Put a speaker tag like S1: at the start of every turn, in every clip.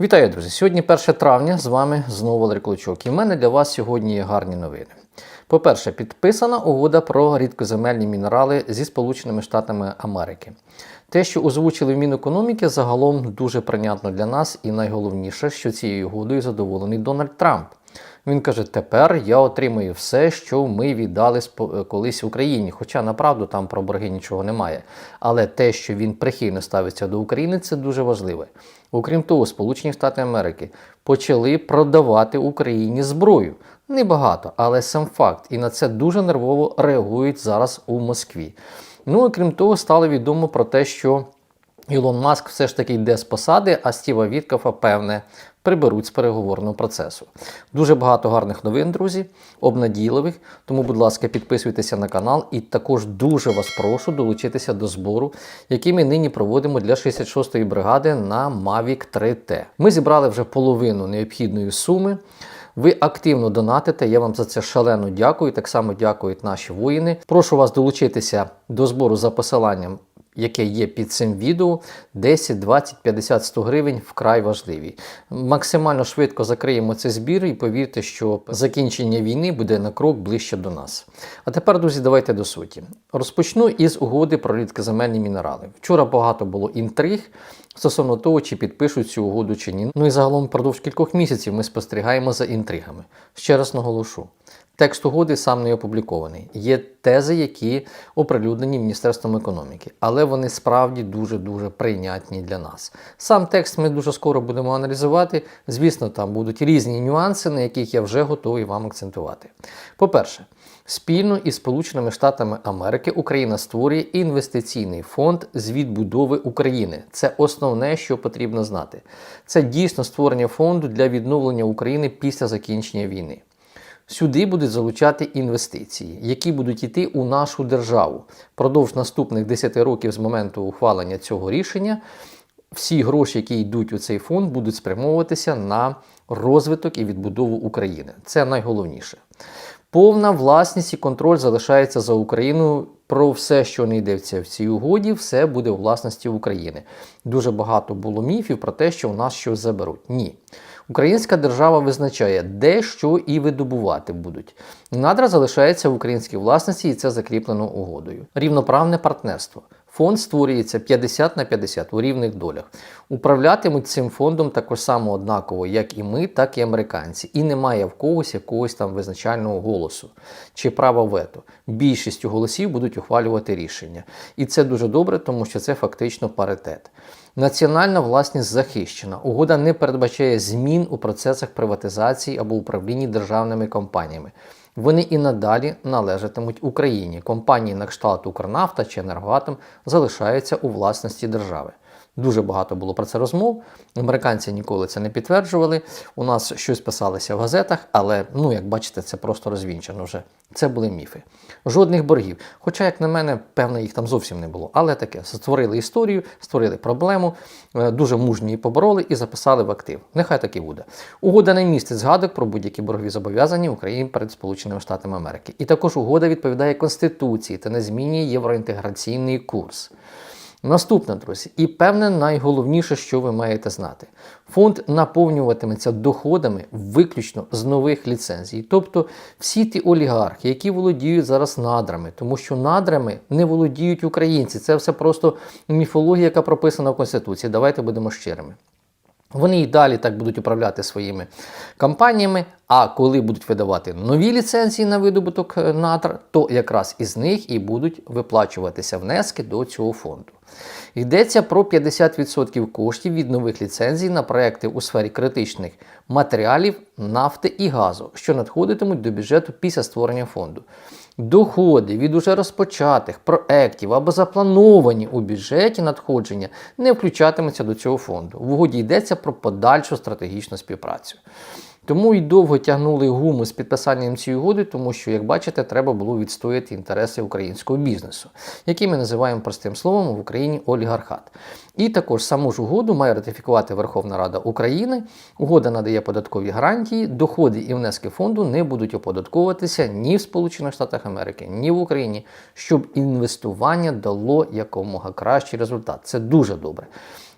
S1: Вітаю, друзі! Сьогодні 1 травня, з вами знову Валерій Клочок. І в мене для вас сьогодні є гарні новини. По-перше, підписана угода про рідкоземельні мінерали зі Сполученими Штатами Америки. Те, що озвучили в Мінекономіки, загалом дуже прийнятно для нас, і найголовніше, що цією угодою задоволений Дональд Трамп. Він каже: тепер я отримую все, що ми віддали спо- колись Україні. Хоча направду там про борги нічого немає. Але те, що він прихильно ставиться до України, це дуже важливе. Окрім того, Сполучені Штати Америки почали продавати Україні зброю. Небагато, але сам факт. І на це дуже нервово реагують зараз у Москві. Ну, окрім того, стало відомо про те, що Ілон Маск все ж таки йде з посади, а Стіва Віткафа, певне, приберуть з переговорного процесу. Дуже багато гарних новин, друзі, обнадійливих. Тому, будь ласка, підписуйтеся на канал і також дуже вас прошу долучитися до збору, який ми нині проводимо для 66-ї бригади на Mavic 3T. Ми зібрали вже половину необхідної суми. Ви активно донатите. Я вам за це шалено дякую. Так само дякують наші воїни. Прошу вас долучитися до збору за посиланням, яке є під цим відео. 10, 20, 50, 100 гривень вкрай важливі. Максимально швидко закриємо цей збір і повірте, що закінчення війни буде на крок ближче до нас. А тепер, друзі, давайте до суті. Розпочну із угоди про рідкоземельні мінерали. Вчора багато було інтриг стосовно того, чи підпишуть цю угоду чи ні. Ну і загалом впродовж кількох місяців ми спостерігаємо за інтригами. Ще раз наголошу. Текст угоди сам не опублікований. Є тези, які оприлюднені Міністерством економіки, але вони справді дуже-дуже прийнятні для нас. Сам текст ми дуже скоро будемо аналізувати. Звісно, там будуть різні нюанси, на яких я вже готовий вам акцентувати. По-перше, спільно із Сполученими Штатами Америки Україна створює інвестиційний фонд з відбудови України. Це основне, що потрібно знати. Це дійсно створення фонду для відновлення України після закінчення війни. Сюди будуть залучати інвестиції, які будуть йти у нашу державу. Продовж наступних 10 років з моменту ухвалення цього рішення всі гроші, які йдуть у цей фонд, будуть спрямовуватися на розвиток і відбудову України. Це найголовніше. Повна власність і контроль залишається за Україною. Про все, що не йдеться в цій угоді, все буде у власності України. Дуже багато було міфів про те, що у нас щось заберуть. Ні. Українська держава визначає, де що і видобувати будуть. Надра залишається в українській власності, і це закріплено угодою. Рівноправне партнерство. Фонд створюється 50 на 50 у рівних долях. Управлятимуть цим фондом також само однаково, як і ми, так і американці. І немає в когось якогось там визначального голосу чи права вето. Більшістю голосів будуть ухвалювати рішення. І це дуже добре, тому що це фактично паритет. Національна власність захищена. Угода не передбачає змін у процесах приватизації або управлінні державними компаніями. Вони і надалі належатимуть Україні. Компанії на кшталт Укрнафта чи Енергоатом залишаються у власності держави. Дуже багато було про це розмов. Американці ніколи це не підтверджували. У нас щось писалося в газетах, але ну як бачите, це просто розвінчено вже. Це були міфи. Жодних боргів. Хоча, як на мене, певно, їх там зовсім не було. Але таке створили історію, створили проблему, е, дуже мужні її побороли і записали в актив. Нехай так і буде. Угода не містить згадок про будь-які боргові зобов'язання України перед Сполученими Штатами Америки. І також угода відповідає Конституції та не змінює євроінтеграційний курс. Наступне, друзі, і певне найголовніше, що ви маєте знати: фонд наповнюватиметься доходами виключно з нових ліцензій. Тобто всі ті олігархи, які володіють зараз надрами, тому що надрами не володіють українці. Це все просто міфологія, яка прописана в Конституції. Давайте будемо щирими. Вони і далі так будуть управляти своїми компаніями. А коли будуть видавати нові ліцензії на видобуток е, надр, то якраз із них і будуть виплачуватися внески до цього фонду. Йдеться про 50% коштів від нових ліцензій на проекти у сфері критичних матеріалів, нафти і газу, що надходитимуть до бюджету після створення фонду. Доходи від уже розпочатих проєктів або заплановані у бюджеті надходження не включатимуться до цього фонду. В угоді йдеться про подальшу стратегічну співпрацю. Тому й довго тягнули гуму з підписанням цієї угоди, тому що, як бачите, треба було відстояти інтереси українського бізнесу, який ми називаємо простим словом в Україні олігархат. І також саму ж угоду має ратифікувати Верховна Рада України. Угода надає податкові гарантії, доходи і внески фонду не будуть оподатковуватися ні в Сполучених Штатах Америки, ні в Україні, щоб інвестування дало якомога кращий результат. Це дуже добре.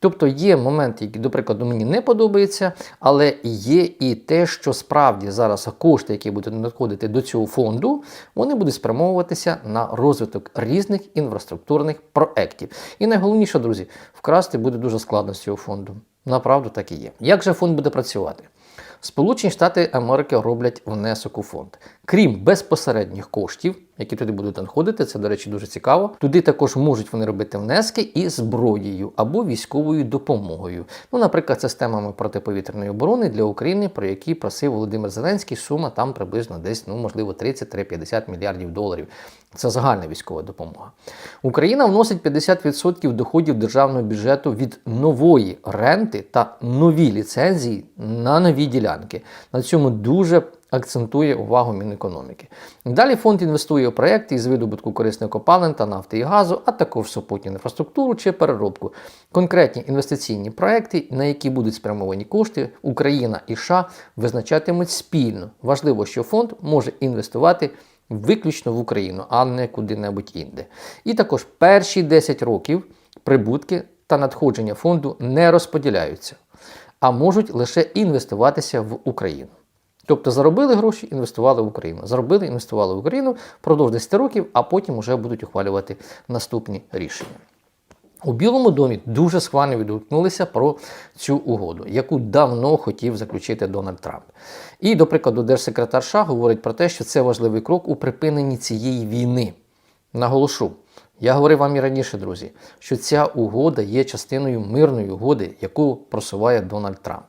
S1: Тобто є моменти, які, до прикладу, мені не подобаються, але є і те, що справді зараз кошти, які будуть надходити до цього фонду, вони будуть спрямовуватися на розвиток різних інфраструктурних проєктів. І найголовніше, друзі, вкрасти буде дуже складно з цього фонду. Направду так і є. Як же фонд буде працювати? Сполучені Штати Америки роблять внесок у фонд. Крім безпосередніх коштів, які туди будуть надходити, це, до речі, дуже цікаво. Туди також можуть вони робити внески і зброєю або військовою допомогою. Ну, наприклад, системами протиповітряної оборони для України, про які просив Володимир Зеленський, сума там приблизно десь, ну можливо, 30-50 мільярдів доларів. Це загальна військова допомога. Україна вносить 50% доходів державного бюджету від нової ренти та нові ліцензії на нові ділянки. На цьому дуже акцентує увагу Мінекономіки. Далі фонд інвестує у проекти із видобутку корисних копалин та нафти і газу, а також супутню інфраструктуру чи переробку. Конкретні інвестиційні проекти, на які будуть спрямовані кошти, Україна і США визначатимуть спільно. Важливо, що фонд може інвестувати. Виключно в Україну, а не куди-небудь інде. І також перші 10 років прибутки та надходження фонду не розподіляються, а можуть лише інвестуватися в Україну. Тобто заробили гроші, інвестували в Україну. Заробили, інвестували в Україну впродовж 10 років, а потім вже будуть ухвалювати наступні рішення. У Білому домі дуже схвально відгукнулися про цю угоду, яку давно хотів заключити Дональд Трамп. І, до прикладу, держсекретар США говорить про те, що це важливий крок у припиненні цієї війни. Наголошу, я говорив вам і раніше, друзі, що ця угода є частиною мирної угоди, яку просуває Дональд Трамп.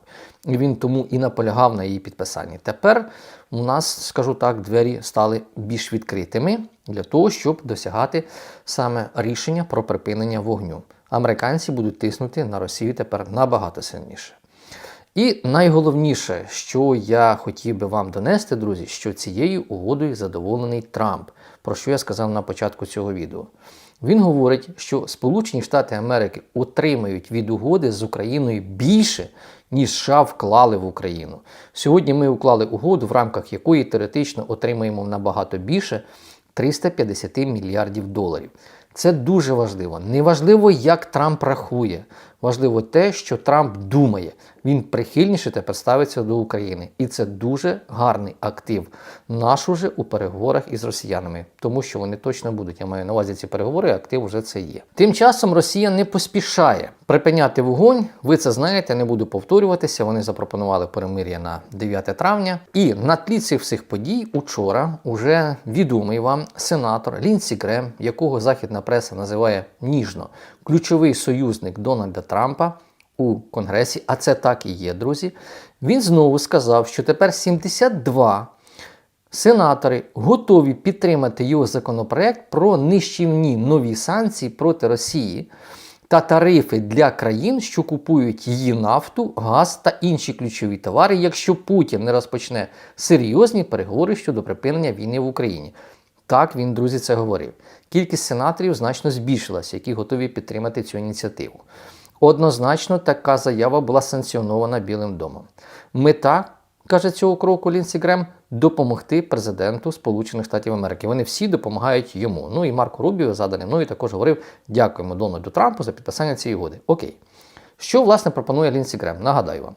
S1: І він тому і наполягав на її підписанні. Тепер у нас, скажу так, двері стали більш відкритими для того, щоб досягати саме рішення про припинення вогню. Американці будуть тиснути на Росію тепер набагато сильніше. І найголовніше, що я хотів би вам донести, друзі, що цією угодою задоволений Трамп, про що я сказав на початку цього відео. Він говорить, що Сполучені Штати Америки отримають від угоди з Україною більше, ніж США вклали в Україну. Сьогодні ми уклали угоду, в рамках якої теоретично отримаємо набагато більше 350 мільярдів доларів. Це дуже важливо. Неважливо, як Трамп рахує. Важливо те, що Трамп думає. Він прихильніше тепер ставиться до України. І це дуже гарний актив наш уже у переговорах із росіянами, тому що вони точно будуть. Я маю на увазі ці переговори, актив вже це є. Тим часом Росія не поспішає припиняти вогонь. Ви це знаєте, не буду повторюватися. Вони запропонували перемир'я на 9 травня. І на тлі цих всіх подій учора уже відомий вам сенатор Лінсі Грем, якого західна преса називає ніжно ключовий союзник Дональда Трампа у Конгресі, а це так і є, друзі. Він знову сказав, що тепер 72 сенатори готові підтримати його законопроект про нищівні нові санкції проти Росії. Та тарифи для країн, що купують її нафту, газ та інші ключові товари, якщо Путін не розпочне серйозні переговори щодо припинення війни в Україні. Так він, друзі, це говорив. Кількість сенаторів значно збільшилася, які готові підтримати цю ініціативу. Однозначно, така заява була санкціонована Білим домом. Мета, каже цього кроку Лінсі Грем, допомогти президенту Сполучених Штатів Америки. Вони всі допомагають йому. Ну і Марко Рубіо, заданий мною, також говорив: дякуємо Дональду Трампу за підписання цієї угоди. Окей. Що, власне, пропонує Лінсі Грем? Нагадаю вам.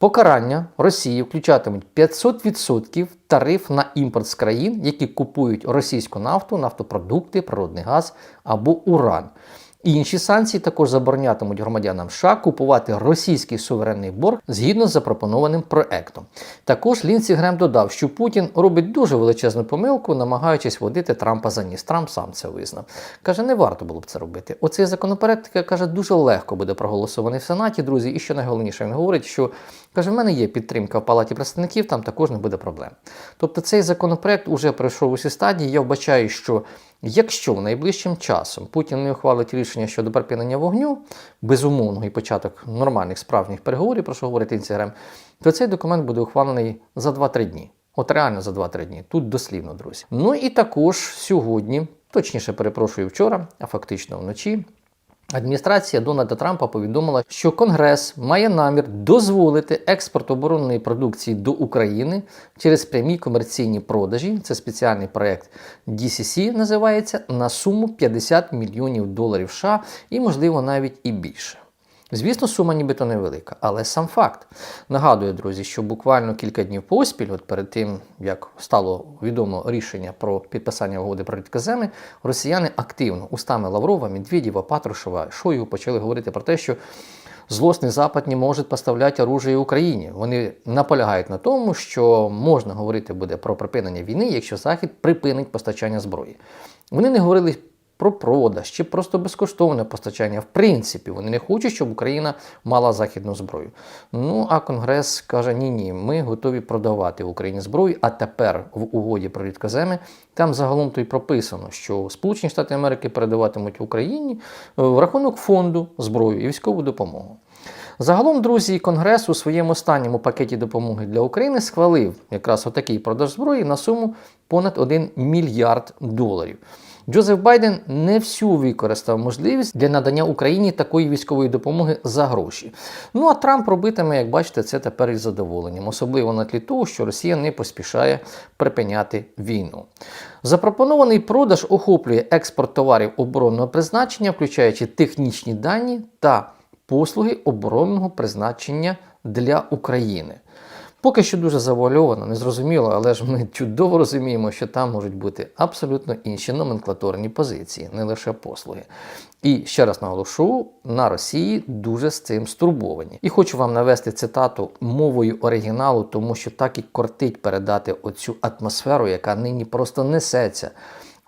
S1: Покарання Росії включатимуть 500% тариф на імпорт з країн, які купують російську нафту, нафтопродукти, природний газ або уран. Інші санкції також заборонятимуть громадянам США купувати російський суверенний борг згідно з запропонованим проектом. Також Лінсі Грем додав, що Путін робить дуже величезну помилку, намагаючись водити Трампа за ніс. Трамп сам це визнав. Каже, не варто було б це робити. Оцей законопроект каже, дуже легко буде проголосований в Сенаті, друзі. І що найголовніше, він говорить, що каже, в мене є підтримка в палаті представників, там також не буде проблем. Тобто цей законопроект уже пройшов усі стадії. Я вбачаю, що. Якщо найближчим часом Путін не ухвалить рішення щодо припинення вогню, безумовного і початок нормальних справжніх переговорів, про що говорить Інцегрем, то цей документ буде ухвалений за 2-3 дні. От реально за 2-3 дні. Тут дослівно, друзі. Ну і також сьогодні, точніше перепрошую вчора, а фактично вночі. Адміністрація Дональда Трампа повідомила, що Конгрес має намір дозволити експорт оборонної продукції до України через прямі комерційні продажі. Це спеціальний проект DCC називається на суму 50 мільйонів доларів США і, можливо, навіть і більше. Звісно, сума нібито невелика, але сам факт. Нагадую, друзі, що буквально кілька днів поспіль, от перед тим як стало відомо рішення про підписання угоди про рідкоземи, росіяни активно устами Лаврова, Медведєва, Патрушева, Шойгу почали говорити про те, що злосний Запад не може поставляти оружие Україні. Вони наполягають на тому, що можна говорити буде про припинення війни, якщо Захід припинить постачання зброї. Вони не говорили про продаж чи просто безкоштовне постачання. В принципі, вони не хочуть, щоб Україна мала західну зброю. Ну а Конгрес каже: ні, ні, ми готові продавати Україні зброю. А тепер в угоді про рідкоземи там загалом то й прописано, що Сполучені Штати Америки передаватимуть Україні е, в рахунок фонду зброю і військову допомогу. Загалом, друзі, Конгрес у своєму останньому пакеті допомоги для України схвалив якраз отакий продаж зброї на суму понад 1 мільярд доларів. Джозеф Байден не всю використав можливість для надання Україні такої військової допомоги за гроші. Ну а Трамп робитиме, як бачите, це тепер із задоволенням, особливо на тлі того, що Росія не поспішає припиняти війну. Запропонований продаж охоплює експорт товарів оборонного призначення, включаючи технічні дані та послуги оборонного призначення для України. Поки що дуже завуальовано, незрозуміло, але ж ми чудово розуміємо, що там можуть бути абсолютно інші номенклатурні позиції, не лише послуги. І ще раз наголошу, на Росії дуже з цим стурбовані. І хочу вам навести цитату мовою оригіналу, тому що так і кортить передати оцю атмосферу, яка нині просто несеться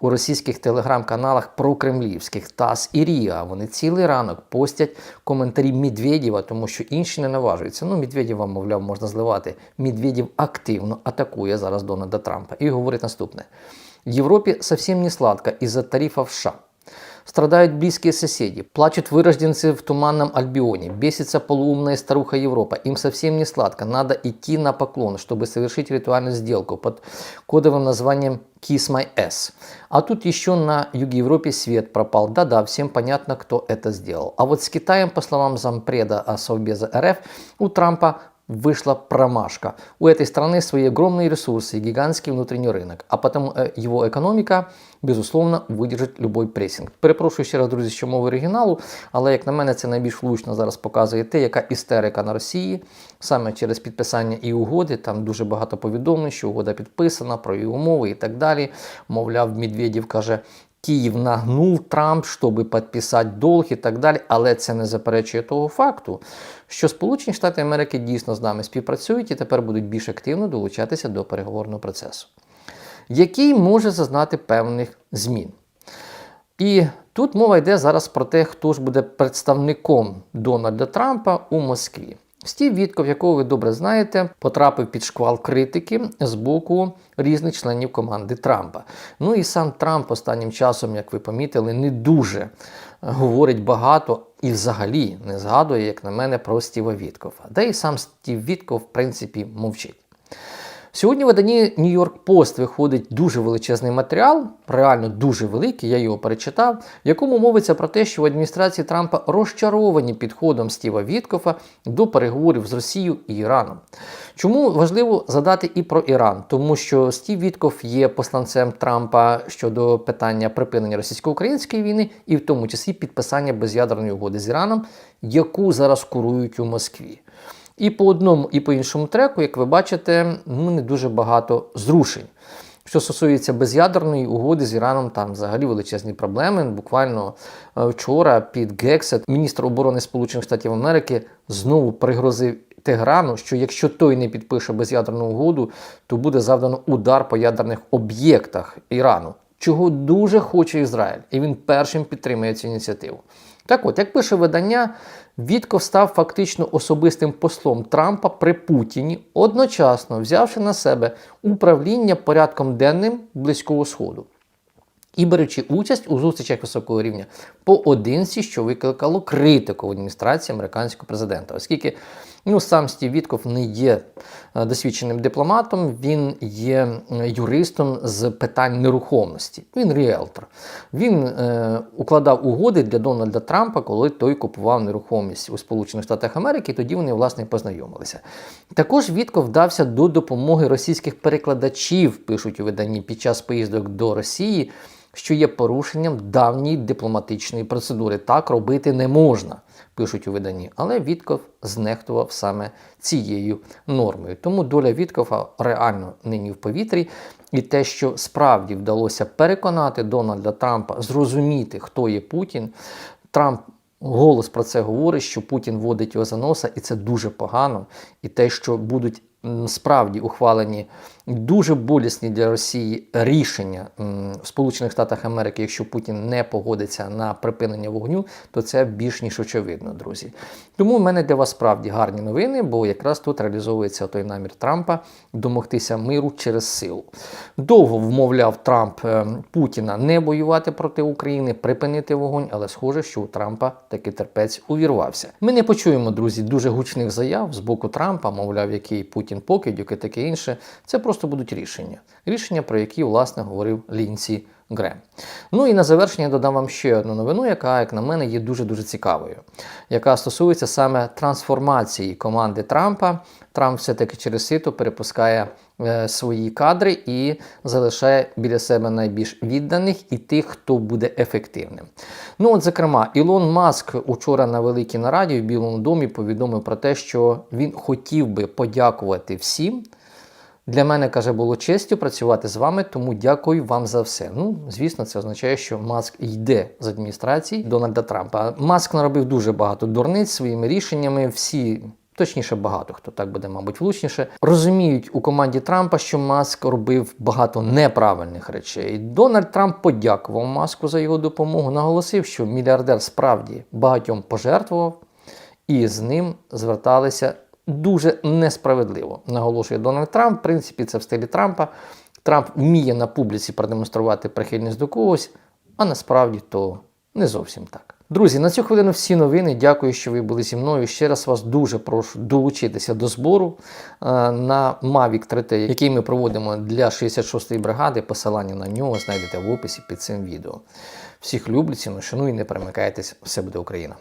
S1: у російських телеграм-каналах прокремлівських ТАСС і Ріа. Вони цілий ранок постять коментарі Медведєва, тому що інші не наважуються. Ну, Медведєва, мовляв, можна зливати. Медведєв активно атакує зараз Дональда Трампа і говорить наступне: в Європі зовсім не сладко із-за тарифів США. Страдают близкие соседи, плачут вырожденцы в туманном Альбионе, бесится полуумная старуха Европа. Им совсем не сладко, надо идти на поклон, чтобы совершить ритуальную сделку под кодовым названием Kiss My S. А тут еще на юге Европы свет пропал. Да-да, всем понятно, кто это сделал. А вот с Китаем, по словам зампреда Совбеза РФ, у Трампа вышла промашка. У этой страны свои огромные ресурсы и гигантский внутренний рынок, а потому э, его экономика, безусловно, видержить любой пресінг. Перепрошую ще раз, друзі, що мови оригіналу, але як на мене, це найбільш влучно зараз показує те, яка істерика на Росії саме через підписання і угоди. Там дуже багато повідомлень, що угода підписана про її умови і так далі. Мовляв, Медведєв каже. Київ нагнув Трамп, щоб підписати долг і так далі, але це не заперечує того факту, що Сполучені Штати Америки дійсно з нами співпрацюють і тепер будуть більш активно долучатися до переговорного процесу, який може зазнати певних змін. І тут мова йде зараз про те, хто ж буде представником Дональда Трампа у Москві. Стів Вітков, якого ви добре знаєте, потрапив під шквал критики з боку різних членів команди Трампа. Ну і сам Трамп останнім часом, як ви помітили, не дуже говорить багато і взагалі не згадує, як на мене, про Стіва Віткова. Де і сам Стів Вітков, в принципі, мовчить. Сьогодні в виданні York Post виходить дуже величезний матеріал, реально дуже великий, я його перечитав, в якому мовиться про те, що в адміністрації Трампа розчаровані підходом Стіва Віткофа до переговорів з Росією і Іраном. Чому важливо задати і про Іран? Тому що Стів Вітков є посланцем Трампа щодо питання припинення російсько-української війни, і в тому числі підписання без'ядерної угоди з Іраном, яку зараз курують у Москві. І по одному, і по іншому треку, як ви бачите, ну не дуже багато зрушень. Що стосується без'ядерної угоди з Іраном, там взагалі величезні проблеми. Буквально е, вчора під Гексет міністр оборони Сполучених Штатів Америки знову пригрозив Теграну, що якщо той не підпише без'ядерну угоду, то буде завдано удар по ядерних об'єктах Ірану, чого дуже хоче Ізраїль, і він першим підтримує цю ініціативу. Так от, як пише видання, Вітков став фактично особистим послом Трампа при Путіні, одночасно взявши на себе управління порядком денним Близького Сходу. І беручи участь у зустрічах високого рівня поодинці, що викликало критику в адміністрації американського президента, оскільки ну, сам Стів Вітков не є е, досвідченим дипломатом, він є юристом з питань нерухомості. Він ріелтор. Він е, укладав угоди для Дональда Трампа, коли той купував нерухомість у Сполучених Штатах Америки, тоді вони власне познайомилися. Також Вітков вдався до допомоги російських перекладачів, пишуть у виданні під час поїздок до Росії що є порушенням давньої дипломатичної процедури. Так робити не можна, пишуть у виданні. Але Вітков знехтував саме цією нормою. Тому доля Віткова реально нині в повітрі. І те, що справді вдалося переконати Дональда Трампа зрозуміти, хто є Путін. Трамп голос про це говорить, що Путін водить його за носа, і це дуже погано. І те, що будуть справді ухвалені дуже болісні для Росії рішення в Сполучених Штатах Америки, якщо Путін не погодиться на припинення вогню, то це більш ніж очевидно, друзі. Тому в мене для вас справді гарні новини, бо якраз тут реалізовується той намір Трампа домогтися миру через силу. Довго вмовляв Трамп е, Путіна не воювати проти України, припинити вогонь, але схоже, що у Трампа таки терпець увірвався. Ми не почуємо, друзі, дуже гучних заяв з боку Трампа, мовляв, який Путін покидьок і таке інше. Це просто будуть рішення. Рішення, про які, власне, говорив Лінсі Грем. Ну і на завершення додам вам ще одну новину, яка, як на мене, є дуже-дуже цікавою, яка стосується саме трансформації команди Трампа. Трамп все-таки через сито перепускає е, свої кадри і залишає біля себе найбільш відданих і тих, хто буде ефективним. Ну, от, зокрема, Ілон Маск учора на великій нараді в Білому домі повідомив про те, що він хотів би подякувати всім. Для мене каже, було честю працювати з вами, тому дякую вам за все. Ну, звісно, це означає, що Маск йде з адміністрації Дональда Трампа. Маск наробив дуже багато дурниць своїми рішеннями. Всі. Точніше, багато хто так буде, мабуть, влучніше, розуміють у команді Трампа, що Маск робив багато неправильних речей. Дональд Трамп подякував Маску за його допомогу, наголосив, що мільярдер справді багатьом пожертвував, і з ним зверталися дуже несправедливо. Наголошує Дональд Трамп. В принципі, це в стилі Трампа. Трамп вміє на публіці продемонструвати прихильність до когось, а насправді то не зовсім так. Друзі, на цю хвилину всі новини. Дякую, що ви були зі мною. Ще раз вас дуже прошу долучитися до збору е, на Mavic 3T, який ми проводимо для 66-ї бригади. Посилання на нього знайдете в описі під цим відео. Всіх люблю, ціну, шаную і не перемикайтесь. Все буде Україна!